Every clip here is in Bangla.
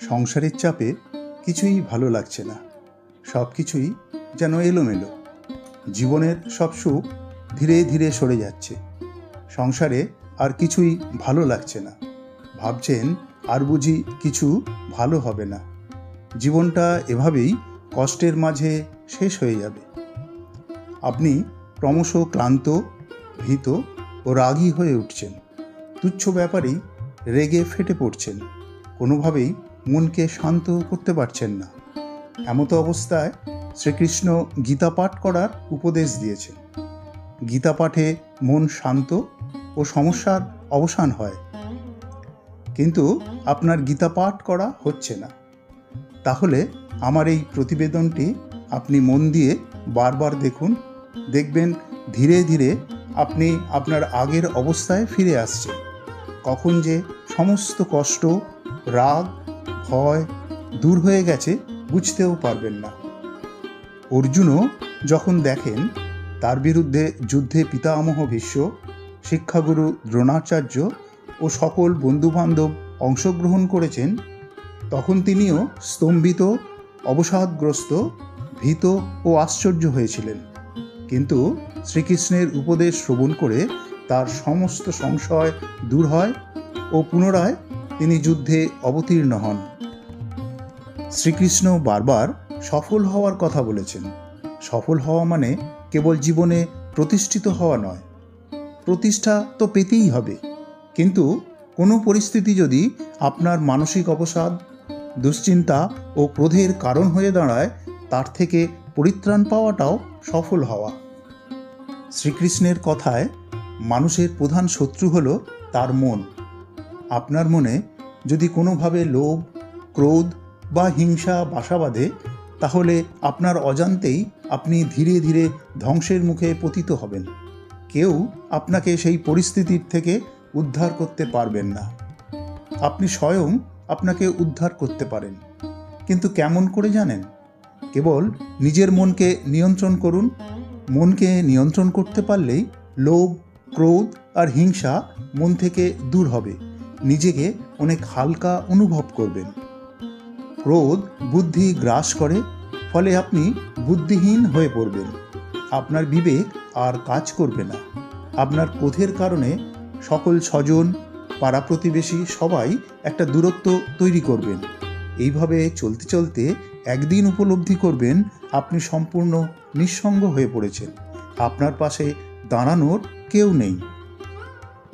সংসারের চাপে কিছুই ভালো লাগছে না। সব কিছুই যেন এলোমেলো। জীবনের সব সুখ ধীরে ধীরে সরে যাচ্ছে। সংসারে আর কিছুই ভালো লাগছে না। ভাবছেন আর বুঝি কিছু ভালো হবে না। জীবনটা এভাবেই কষ্টের মাঝে শেষ হয়ে যাবে। আপনি ক্রমশ ক্লান্ত, ভীত ও রাগী হয়ে উঠছেন। তুচ্ছ ব্যাপারেই রেগে ফেটে পড়ছেন। কোনোভাবেই মনকে শান্ত করতে পারছেন না। এমতো অবস্থায় শ্রীকৃষ্ণ গীতা পাঠ করার উপদেশ দিয়েছেন। গীতা পাঠে মন শান্ত ও সমস্যার অবসান হয়। কিন্তু আপনার গীতা পাঠ করা হচ্ছে না। তাহলে আমার এই প্রতিবেদনটি আপনি মন দিয়ে বারবার দেখুন। দেখবেন ধীরে ধীরে আপনি আপনার আগের অবস্থায় ফিরে আসছেন। কখন যে সমস্ত কষ্ট, রাগ ভয় দূর হয়ে গেছে, বুঝতেও পারবেন না। অর্জুনও যখন দেখেন, তার বিরুদ্ধে যুদ্ধে পিতামহ ভীষ্ম, শিক্ষাগুরু দ্রোণাচার্য ও সকল বন্ধুবান্ধব অংশগ্রহণ করেছেন, তখন তিনিও স্তম্ভিত, অবসাদগ্রস্ত, ভীত ও আশ্চর্য হয়েছিলেন। কিন্তু শ্রীকৃষ্ণের উপদেশ শ্রবণ করে তার সমস্ত সংশয় দূর হয় ও পুনরায় তিনি যুদ্ধে অবতীর্ণ হন। শ্রীকৃষ্ণ বারবার সফল হওয়ার কথা বলেছেন। সফল হওয়া মানে কেবল জীবনে প্রতিষ্ঠিত হওয়া নয়। প্রতিষ্ঠা তো পেতেই হবে। কিন্তু কোনো পরিস্থিতি যদি আপনার মানসিক অবসাদ, দুশ্চিন্তা ও ক্রোধের কারণ হয়ে দাঁড়ায়, তার থেকে পরিত্রাণ পাওয়াটাও সফল হওয়া। শ্রীকৃষ্ণের কথায় মানুষের প্রধান শত্রু হলো তার মন। আপনার মনে যদি কোনোভাবে লোভ, ক্রোধ বা হিংসা, বাসা বাঁধে, তাহলে আপনার অজান্তেই আপনি ধীরে ধীরে ধ্বংসের মুখে পতিত হবেন। কেউ আপনাকে সেই পরিস্থিতির থেকে উদ্ধার করতে পারবেন না। আপনি স্বয়ং আপনাকে উদ্ধার করতে পারেন। কিন্তু কেমন করে জানেন? কেবল নিজের মনকে নিয়ন্ত্রণ করুন। মনকে নিয়ন্ত্রণ করতে পারলেই লোভ, ক্রোধ আর হিংসা মন থেকে দূর হবে। নিজেকে অনেক হালকা অনুভব করবেন। ক্রোধ বুদ্ধি গ্রাস করে, ফলে আপনি বুদ্ধিহীন হয়ে পড়বেন। আপনার বিবেক আর কাজ করবে না। আপনার ক্রোধের কারণে সকল স্বজন, পাড়া প্রতিবেশী সবাই একটা দূরত্ব তৈরি করবেন। এইভাবে চলতে চলতে একদিন উপলব্ধি করবেন, আপনি সম্পূর্ণ নিঃসঙ্গ হয়ে পড়েছেন। আপনার পাশে দাঁড়ানোর কেউ নেই।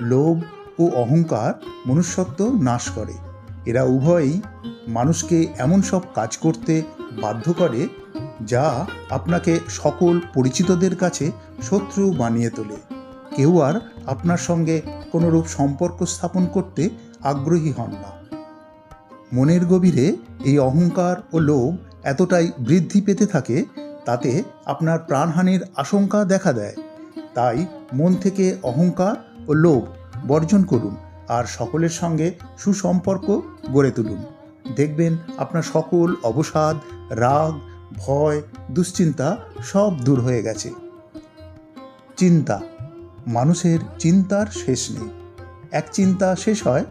লোভ ও অহংকার মনুষ্যত্ব নাশ করে। এরা উভয়ই মানুষকে এমন সব কাজ করতে বাধ্য করে যা আপনাকে সকল পরিচিতদের কাছে শত্রু বানিয়ে তোলে। কেউ আর আপনার সঙ্গে কোনোরূপ সম্পর্ক স্থাপন করতে আগ্রহী হন না। মনের গভীরে এই অহংকার ও লোভ এতটাই বৃদ্ধি পেতে থাকে, তাতে আপনার প্রাণহানির আশঙ্কা দেখা দেয়। তাই মন থেকে অহংকার ও লোভ বর্জন করুন আর সকলের সঙ্গে সুসম্পর্ক গড়ে তুলুন। দেখবেন আপনার সকল অবসাদ, রাগ, ভয়, দুশ্চিন্তা সব দূর হয়ে গেছে। চিন্তা। মানুষের চিন্তার শেষ নেই। এক চিন্তা শেষ হয়,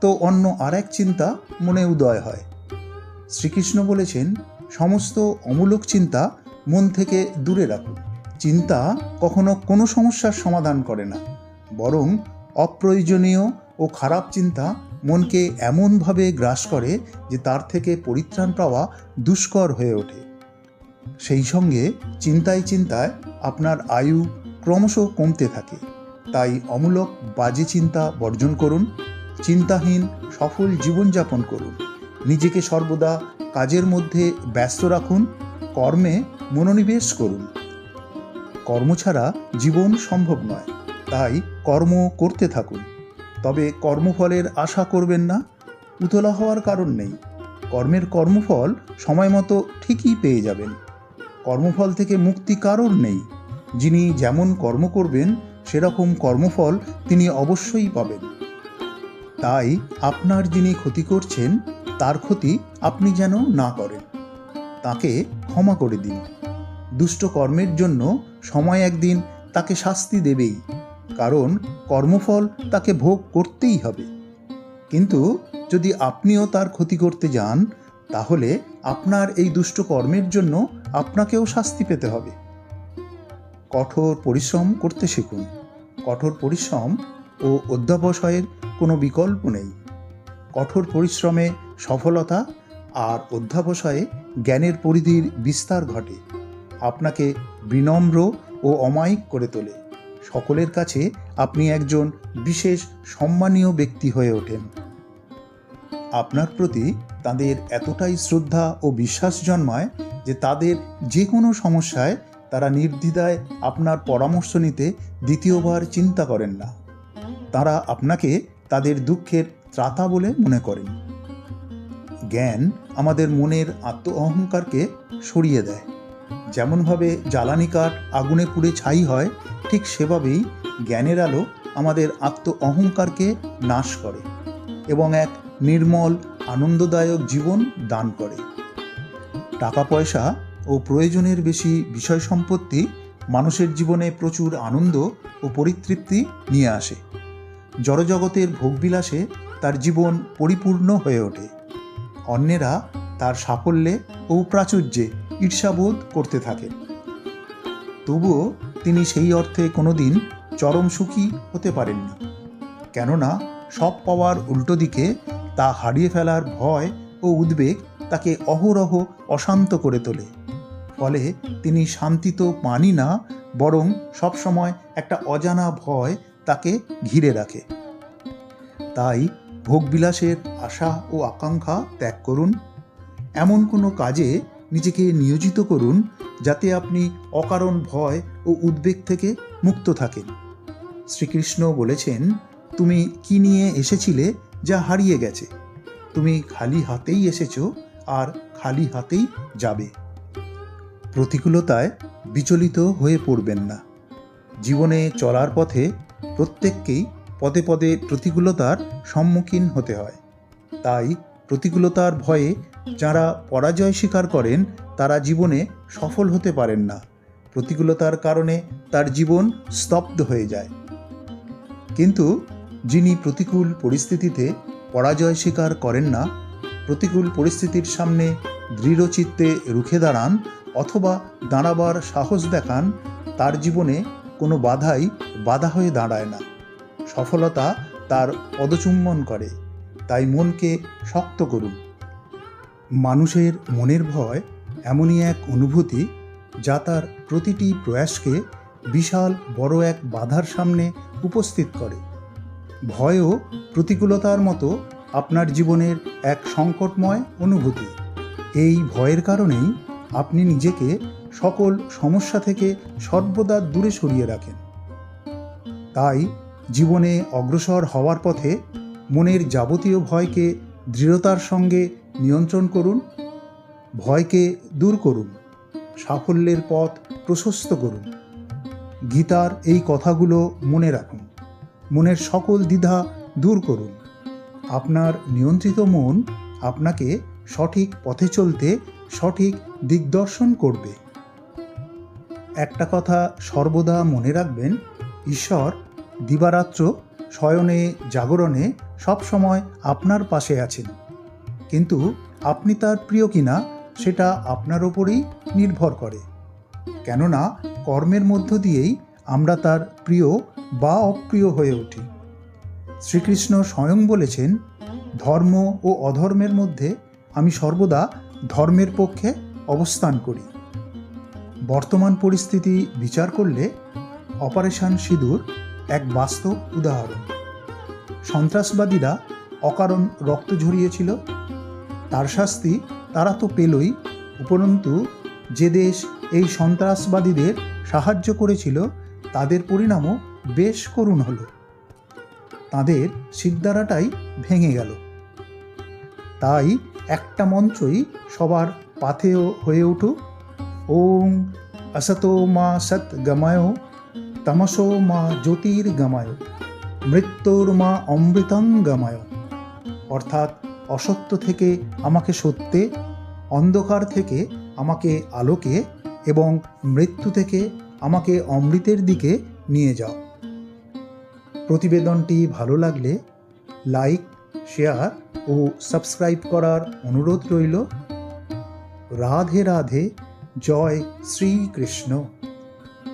তো অন্য আর এক চিন্তা মনে উদয় হয়। শ্রীকৃষ্ণ বলেছেন, সমস্ত অমূলক চিন্তা মন থেকে দূরে রাখুন। চিন্তা কখনো কোনো সমস্যার সমাধান করে না, বরং অপ্রয়োজনীয় ও খারাপ চিন্তা মনকে এমনভাবে গ্রাস করে যে তার থেকে পরিত্রাণ পাওয়া দুষ্কর হয়ে ওঠে। সেই সঙ্গে চিন্তায় চিন্তায় আপনার আয়ু ক্রমশ কমতে থাকে। তাই অমূলক বাজে চিন্তা বর্জন করুন, চিন্তাহীন সফল জীবনযাপন করুন। নিজেকে সর্বদা কাজের মধ্যে ব্যস্ত রাখুন, কর্মে মনোনিবেশ করুন। কর্ম ছাড়া জীবন সম্ভব নয়। তাই কর্ম করতে থাকুন। তবে কর্মফলের আশা করবেন না, উতলা হওয়ার কারণ নেই। কর্মের কর্মফল সময় মতো ঠিকই পেয়ে যাবেন। কর্মফল থেকে মুক্তি কারোর নেই। যিনি যেমন কর্ম করবেন, সেরকম কর্মফল তিনি অবশ্যই পাবেন। তাই আপনার যিনি ক্ষতি করছেন, তার ক্ষতি আপনি যেন না করেন। তাকে ক্ষমা করে দিন। দুষ্ট কর্মের জন্য সময় একদিন তাকে শাস্তি দেবেই। কারণ কর্মফল তাকে ভোগ করতেই হবে। কিন্তু যদি আপনিও তার ক্ষতি করতে যান, তাহলে আপনার এই দুষ্ট কর্মের জন্য আপনাকেও শাস্তি পেতে হবে। কঠোর পরিশ্রম করতে শিখুন। কঠোর পরিশ্রম ও অধ্যাবসায়ের কোনো বিকল্প নেই। কঠোর পরিশ্রমে সফলতা আর অধ্যাবসায়ে জ্ঞানের পরিধির বিস্তার ঘটে। আপনাকে বিনম্র ও অমায়িক করে তোলে। সকলের কাছে আপনি একজন বিশেষ সম্মানীয় ব্যক্তি হয়ে ওঠেন। আপনার প্রতি তাদের এতটাই শ্রদ্ধা ও বিশ্বাস জন্মায় যে তাদের যে কোনো সমস্যায় তারা নির্দ্বিধায় আপনার পরামর্শ নিতে দ্বিতীয়বার চিন্তা করেন না। তারা আপনাকে তাদের দুঃখের ত্রাতা বলে মনে করেন। জ্ঞান আমাদের মনের আত্ম অহংকারকে সরিয়ে দেয়। যেমনভাবে জ্বালানি কাঠ আগুনে পুড়ে ছাই হয়, ঠিক সেভাবেই জ্ঞানের আলো আমাদের আত্ম অহংকারকে নাশ করে এবং এক নির্মল, আনন্দদায়ক জীবন দান করে। টাকা পয়সা ও প্রয়োজনের বেশি বিষয় সম্পত্তি মানুষের জীবনে প্রচুর আনন্দ ও পরিতৃপ্তি নিয়ে আসে। জড়জগতের ভোগবিলাসে তার জীবন পরিপূর্ণ হয়ে ওঠে। অন্যেরা তার সাফল্যে ও প্রাচুর্যে ঈর্ষাবোধ করতে থাকেন তবুও তিনি সেই অর্থে কোনোদিন চরম সুখী হতে পারেননি। কেননা সব পাওয়ার উল্টো দিকে তা হারিয়ে ফেলার ভয় ও উদ্বেগ তাকে অহরহ অশান্ত করে তোলে। ফলে তিনি শান্তি তো পানি না, বরং সবসময় একটা অজানা ভয় তাকে ঘিরে রাখে। তাই ভোগবিলাসের আশা ও আকাঙ্ক্ষা ত্যাগ করুন। এমন কোনো কাজে নিজেকে নিয়োজিত করুন যাতে আপনি অকারণ ভয় ও উদ্বেগ থেকে মুক্ত থাকেন। শ্রীকৃষ্ণ বলেছেন, তুমি কি নিয়ে এসেছিলে যা হারিয়ে গেছে? তুমি খালি হাতেই এসেছ আর খালি হাতেই যাবে। প্রতিকূলতায় বিচলিত হয়ে পড়বেন না। জীবনে চলার পথে প্রত্যেককেই পদে পদে প্রতিকূলতার সম্মুখীন হতে হয়। তাই প্রতিকূলতার ভয়ে যারা পরাজয় স্বীকার করেন, তারা জীবনে সফল হতে পারেন না। প্রতিকূলতার কারণে তার জীবন স্তব্ধ হয়ে যায়। কিন্তু যিনি প্রতিকূল পরিস্থিতিতে পরাজয় স্বীকার করেন না, প্রতিকূল পরিস্থিতির সামনে দৃঢ়চিত্তে রুখে দাঁড়ান অথবা দাঁড়াবার সাহস দেখান, তার জীবনে কোনো বাধাই বাধা হয়ে দাঁড়ায় না। সফলতা তার পদচুম্বন করে। তাই মনকে শক্ত করুন। মানুষের মনের ভয় এমনই এক অনুভূতি যা তার প্রতিটি প্রয়াসকে বিশাল বড় এক বাধার সামনে উপস্থিত করে। ভয়ও প্রতিকূলতার মতো আপনার জীবনের এক সংকটময় অনুভূতি। এই ভয়ের কারণেই আপনি নিজেকে সকল সমস্যা থেকে সর্বদা দূরে সরিয়ে রাখেন। তাই জীবনে অগ্রসর হওয়ার পথে মনের যাবতীয় ভয়কে দৃঢ়তার সঙ্গে নিয়ন্ত্রণ করুন, ভয়কে দূর করুন, সাফল্যের পথ প্রশস্ত করুন। গীতার এই কথাগুলো মনে রাখুন, মনের সকল দ্বিধা দূর করুন। আপনার নিয়ন্ত্রিত মন আপনাকে সঠিক পথে চলতে, সঠিক দিগদর্শন করবে। একটা কথা সর্বদা মনে রাখবেন, ঈশ্বর দিবারাত্র শয়নে, জাগরণে সবসময় আপনার পাশে আছেন। কিন্তু আপনি তার প্রিয় কিনা, সেটা আপনার ওপরেই নির্ভর করে। কেননা, কর্মের মধ্য দিয়েই আমরা তার প্রিয় বা অপ্রিয় হয়ে উঠি। শ্রীকৃষ্ণ স্বয়ং বলেছেন, ধর্ম ও অধর্মের মধ্যে আমি সর্বদা ধর্মের পক্ষে অবস্থান করি। বর্তমান পরিস্থিতি বিচার করলে অপারেশন সিঁদুর এক বাস্তব উদাহরণ। সন্ত্রাসবাদীরা অকারণ রক্ত ঝরিয়েছিল। তার শাস্তি তারা তো পেলই, উপরন্তু যে দেশ এই সন্ত্রাসবাদীদের সাহায্য করেছিল, তাদের পরিণামও বেশ করুণ হল। তাদের সিদ্ধারাটাই ভেঙে গেল। তাই একটা মঞ্চই সবার পাথেয় হয়ে উঠুক। ওম অসতো মা সৎ গময় তমসো মা জ্যোতির গমায় মৃত্যুর মা অমৃতং গমায় অর্থাৎ অসত্য থেকে আমাকে সত্যে, অন্ধকার থেকে আমাকে আলোকে এবং মৃত্যু থেকে আমাকে অমৃতের দিকে নিয়ে যাও। প্রতিবেদনটি ভালো লাগলে লাইক, শেয়ার ও সাবস্ক্রাইব করার অনুরোধ রইল। রাধে রাধে, জয় শ্রীকৃষ্ণ।